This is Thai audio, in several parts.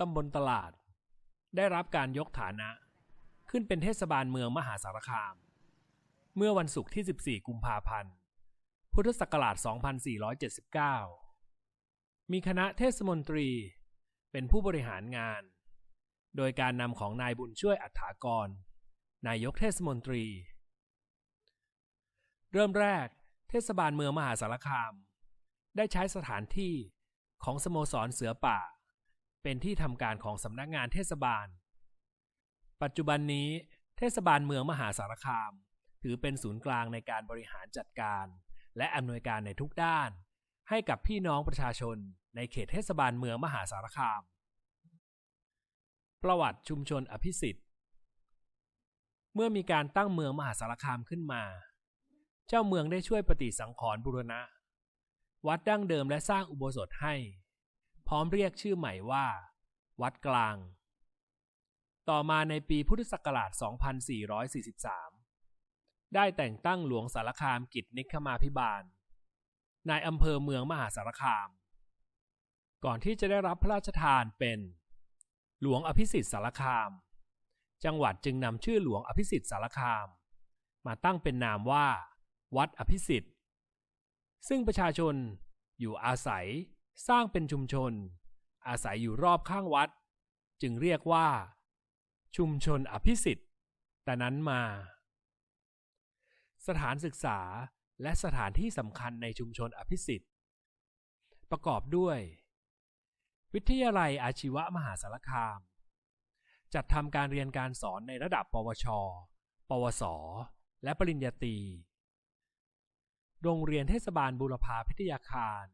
ตำบลตลาด ได้รับการยกฐานะ ขึ้นเป็นเทศบาลเมืองมหาสารคาม เมื่อวันศุกร์ที่ 14 กุมภาพันธ์ พุทธศักราช 2479 มีคณะเทศมนตรีเป็นผู้บริหารงาน โดยการนำของนายบุญช่วยอัฏฐากร นายกเทศมนตรี เริ่มแรกเทศบาลเมืองมหาสารคาม ได้ใช้สถานที่ของสโมสรเสือป่า เป็นที่ทำการของสำนักงานเทศบาล ปัจจุบันนี้เทศบาลเมืองมหาสารคาม ถือเป็นศูนย์กลางในการบริหารจัดการ และอำนวยการในทุกด้าน ให้กับพี่น้องประชาชนในเขตเทศบาลเมืองมหาสารคาม ประวัติชุมชนอภิสิทธิ์ เมื่อมีการตั้งเมืองมหาสารคามขึ้นมา เจ้าเมืองได้ช่วยปฏิสังขรณ์บูรณะ วัดดั้งเดิมและสร้างอุโบสถให้ พร้อมเรียกชื่อใหม่ว่า วัดกลาง ต่อมาในปีพุทธศักราช 2443 ได้แต่งตั้งหลวงสารคามกิจนิคมาพิบาลนายอำเภอเมืองมหาสารคาม ก่อนที่จะได้รับพระราชทานเป็น หลวงอภิสิทธิ์สารคาม จังหวัดจึงนำชื่อหลวงอภิสิทธิ์สารคาม มาตั้งเป็นนามว่า วัดอภิสิทธิ์ ซึ่งประชาชนอยู่อาศัย สร้างเป็นชุมชน อาศัยอยู่รอบข้างวัด จึงเรียกว่า ชุมชนอภิสิทธิ์แต่นั้นมา สถานศึกษาและสถานที่สำคัญในชุมชนอภิสิทธิ์ประกอบด้วย วิทยาลัยอาชีวะมหาสารคาม จัดทำการเรียนการสอนในระดับ ปวช ปวส และปริญญาตรี โรงเรียนเทศบาลบุรพาพิทยาคาร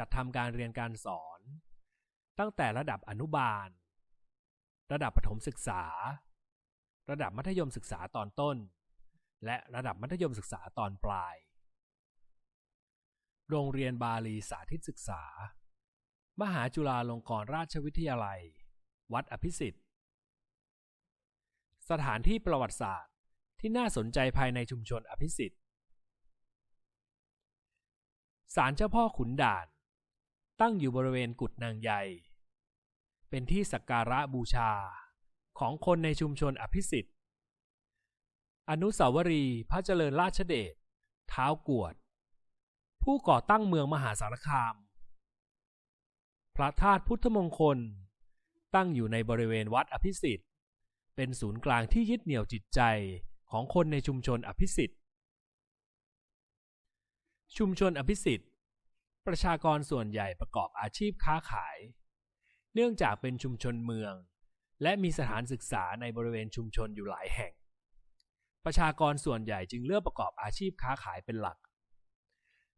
จัดทำการเรียนการสอน ตั้งแต่ระดับอนุบาล ระดับประถมศึกษา ระดับมัธยมศึกษาตอนต้น และระดับมัธยมศึกษาตอนปลาย โรงเรียนบาลีสาธิตศึกษา มหาจุฬาลงกรณราชวิทยาลัย วัดอภิสิทธิ์ สถานที่ประวัติศาสตร์ที่น่าสนใจภายในชุมชนอภิสิทธิ์ศาลเจ้าพ่อขุนด่าน ตั้งอยู่บริเวณกุดนางใหญ่ เป็นที่สักการะบูชาของคนในชุมชนอภิสิทธิ์ อนุสาวรีย์พระเจริญราชเดชเท้ากวด ผู้ก่อตั้งเมืองมหาสารคาม พระธาตุพุทธมงคล ตั้งอยู่ในบริเวณวัดอภิสิทธิ์ เป็นศูนย์กลางที่ยึดเหนี่ยวจิตใจของคนในชุมชนอภิสิทธิ์ ชุมชนอภิสิทธิ์ ประชากรส่วนใหญ่ประกอบอาชีพค้าขาย เนื่องจากเป็นชุมชนเมือง และมีสถานศึกษาในบริเวณชุมชนอยู่หลายแห่ง ประชากรส่วนใหญ่จึงเลือกประกอบอาชีพค้าขายเป็นหลัก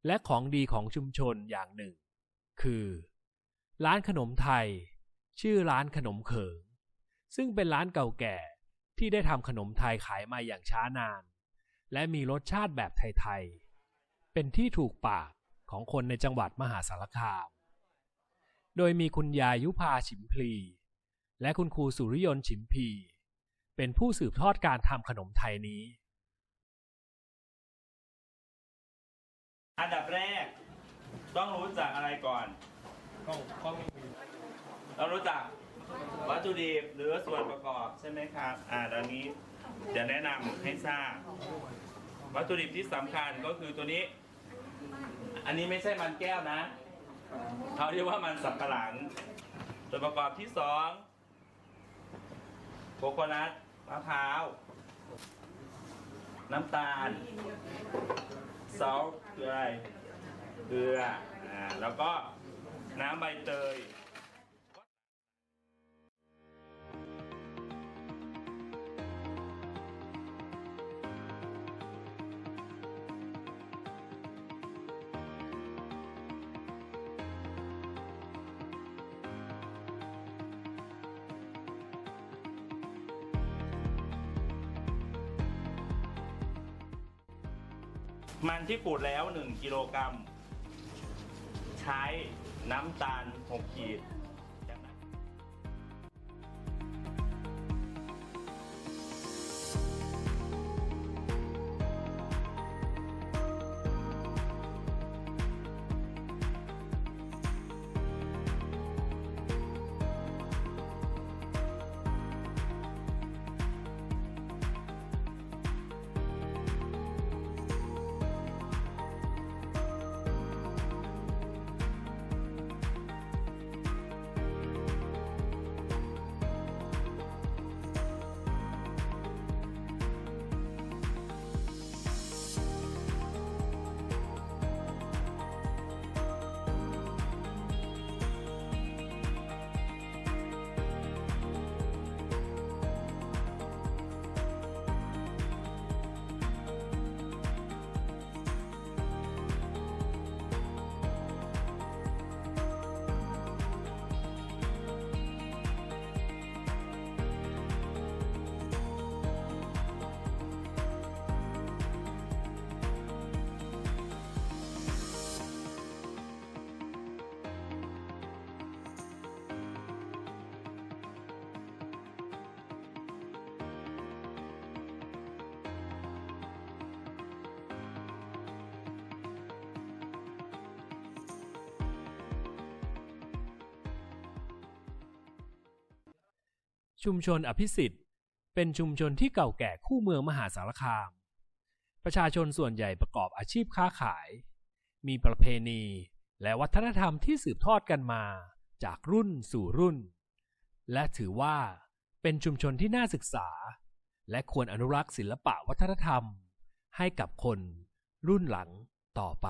และของดีของชุมชนอย่างหนึ่ง คือ ร้านขนมไทย ชื่อร้านขนมเขิง ซึ่งเป็นร้านเก่าแก่ที่ได้ทำขนมไทยขายมาอย่างช้านาน และมีรสชาติแบบไทยๆ เป็นที่ถูกปาก ของคนในจังหวัดมหาสารคาม โดยมีคุณยายยุพาฉิมพลี และคุณครูสุริยนต์ฉิมพี เป็นผู้สืบทอดการทำขนมไทยนี้ อันดับแรกต้องรู้จักอะไรก่อนต้องรู้จักวัตถุดิบหรือส่วนประกอบใช่ไหมครับ อ่าตอนนี้เดี๋ยวแนะนำให้ทราบ วัตถุดิบที่สำคัญก็คือตัวนี้ อันนี้ไม่ใช่มันแก้วนะ เขาเรียกว่ามันสับปะหลัง ส่วนประกอบที่สองโคโคนัทมะพร้าว น้ำตาลซอสคืออะไร เกลือ อ่า แล้วก็น้ำใบเตย มันที่ขูดแล้ว 1 กิโลกรัม ใช้น้ำตาล 6 ขีด ชุมชนอภิสิทธิ์ เป็นชุมชนที่เก่าแก่คู่เมืองมหาสารคาม ประชาชนส่วนใหญ่ประกอบอาชีพค้าขาย มีประเพณีและวัฒนธรรมที่สืบทอดกันมาจากรุ่นสู่รุ่น และถือว่าเป็นชุมชนที่น่าศึกษา และควรอนุรักษ์ศิลปะวัฒนธรรม ให้กับคนรุ่นหลังต่อไป